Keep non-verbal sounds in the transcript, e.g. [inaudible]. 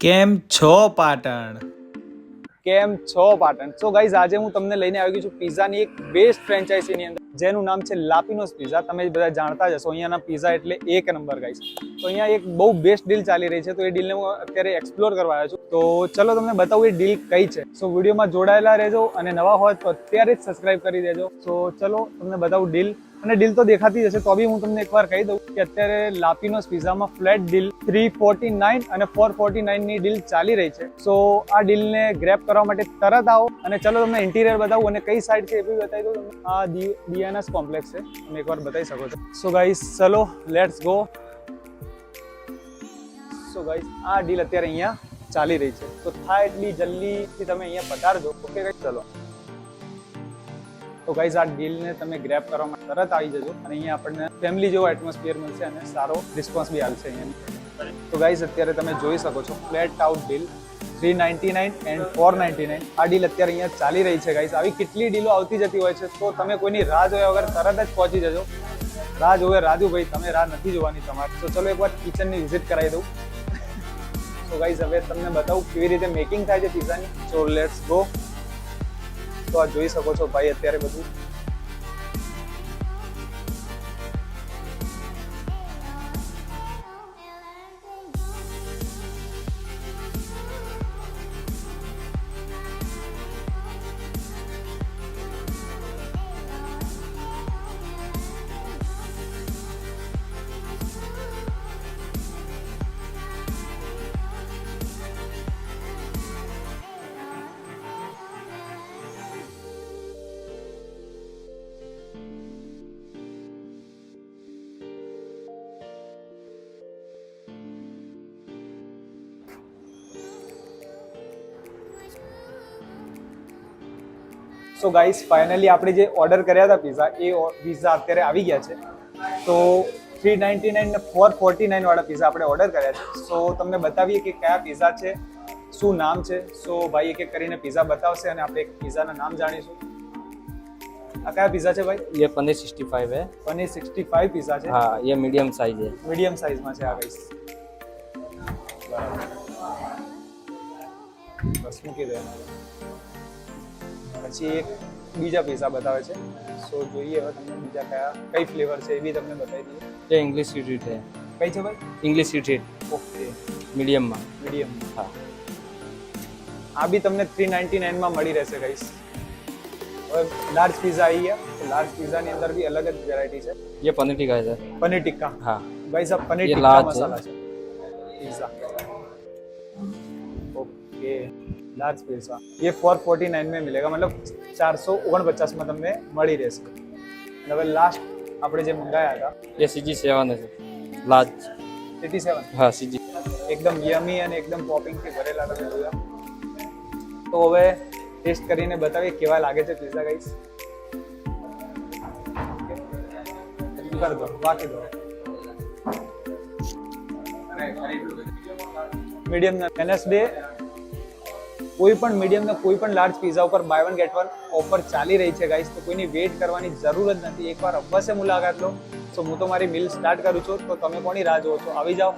કેમ છો, પાટણ? કેમ છો, પાટણ? સો ગાઈઝ આજે હું તમને લઈને આવી ગયો છું પિઝાની એક બેસ્ટ ફ્રેન્ચાઇઝીની અંદર. જેનું નામ છે લાપિનોસ પિઝા. તમે બધા જાણતા જ હશો. અહીંયાના પીઝા એટલે એક નંબર ગાઈઝ તો અહીંયા એક બહુ બેસ્ટ ડીલ ચાલી રહી છે. તો એ ડીલને હું અત્યારે એક્સપ્લોર કરવા આવ્યો છું. તો ચલો તમને બતાવું એ ડીલ કઈ છે. સો વિડીયોમાં જોડાયેલા રહેજો અને નવા હોય તો અત્યારે જ સબસ્ક્રાઇબ કરી દેજો. સો ચલો તમને બતાવું ડીલ અને ડીલ તો દેખાતી જ હશે. તો બી હું તમને એકવાર કહી દઉં કે અત્યારે La Pino'z પિઝામાં flat deal three forty nine અને ફોર ફોર્ટી નાઇનની ડીલ ચાલી રહી છે. સો આ ડીલને ગ્રેપ કરવા માટે તરત આવો. અને ચલો તમને ઇન્ટિરિયર બતાવું અને કઈ સાઈડ છે એ બી બતાવી દઉં આ દી કોમ્પ્લેક્સ છે. તમે એકવાર બતાવી શકો છો. સો ગાઈસ ચલો લેટ્સ ગો સો ગાઈસ આ ડીલ અત્યારે અહીંયા ચાલી રહી છે. તો થાય એટલી જલ્દીથી તમે અહીંયા પધારજો ઓકે ગાઈસ ચલો. તો ગાઈઝ આ ડીલને તમે ગ્રેપ કરવા માટે તરત આવી જજો. અને અહીંયા આપણને ફેમિલી જેવો એટમોસ્ફિયર મળશે અને સારો રિસ્પોન્સ બી આવશે અહીંયા. તો ગાઈઝ અત્યારે તમે જોઈ શકો છો. Flat out deal three ninety nine and four ninety nine આ ડીલ અત્યારે અહીંયા ચાલી રહી છે ગાઈસ આવી કેટલી ડીલો આવતી જતી હોય છે, તો તમે કોઈની રાહ જોયા વગર તરત જ પહોંચી જજો. રાહ જોવે રાજુભાઈ, તમે રાહ નથી જોવાની તમારે. તો ચલો એકવાર કિચનની વિઝિટ કરાવી દઉં. [laughs] તો ગાઈઝ હવે તમને બતાવું કેવી રીતે મેકિંગ થાય છે પિઝાની સો લેટ્સ ગો તો આ જોઈ શકો છો ભાઈ, અત્યારે બધું સો ગાઈસ ફાઇનલી આપણે જે ઓર્ડર કર્યા હતા પિઝા એ પિઝા અત્યારે આવી ગયા છે તો થ્રી નાઇન્ટી નાઇન ને ફોર ફોર્ટી નાઇન વાળા પિઝા આપણે ઓર્ડર કર્યા છે સો તમને બતાવીએ કે કયા પિઝા છે શું નામ છે સો ભાઈ એક એક કરીને પિઝા બતાવશે અને આપણે એક પિઝાના નામ જાણીશું આ કયા પિઝા છે ભાઈ ये पनीर सिक्सटी फाइव है પનીર સિક્સટી ફાઈવ પિઝા છે हाँ ये मीडियम साइज है મીડિયમ સાઇઝમાં છે આ ગાઈસ બસ મૂકી દે પછી એક બીજા પિઝા બતાવે છે સો જોઈએ હવે તમને બીજા કયા કઈ ફ્લેવર છે એ બી તમને બતાવી દઈએ ये इंग्लिश स्ट्रीट है કઈ છે ભાઈ इंग्लिश स्ट्रीट ઓકે मीडियम में મીડિયમ हाँ આ બી તમને થ્રી નાઇન્ટી નાઇનમાં મળી રહેશે ગાઈસ હવે લાર્જ પિઝા આવી ગયા તો લાર્જ પિઝાની અંદર બી અલગ જ વેરાયટી છે ये પનીર टिक्का है सर પનીર ટિક્કા हाँ ગાઈસ આ પનીર ये ટિક્કા large મસાલા છે પિઝા ओके लार्ज पिज़्ज़ा ये फोर फोर्टी नाइन में मिलेगा मतलब ચારસો ઓગણપચાસમાં તમને મળી રહેશે અને હવે લાસ્ટ આપણે જે મંગાયા હતા ये सी जी सेवन है सर लार्ज એટી સેવન हाँ सी जी એકદમ યમી અને એકદમ ટોપિંગથી ભરેલા તમે જોયા તો હવે ટેસ્ટ કરીને બતાવીએ કેવા લાગે છે પિઝા ગાઈસ કર દો બાકી દો મીડિયમ વેનસડે કોઈ પણ મીડિયમ કોઈ પણ લાર્જ પિઝા ઉપર buy one get one offer ચાલી રહી છે ગાઈસ તો કોઈની વેઇટ કરવાની જરૂર જ નથી. એકવાર અવશ્ય મુલાકાત લો. તો હું તો મારી મિલ સ્ટાર્ટ કરું છું. તો તમે કોની રાહ જોવો છો? આવી જાઓ.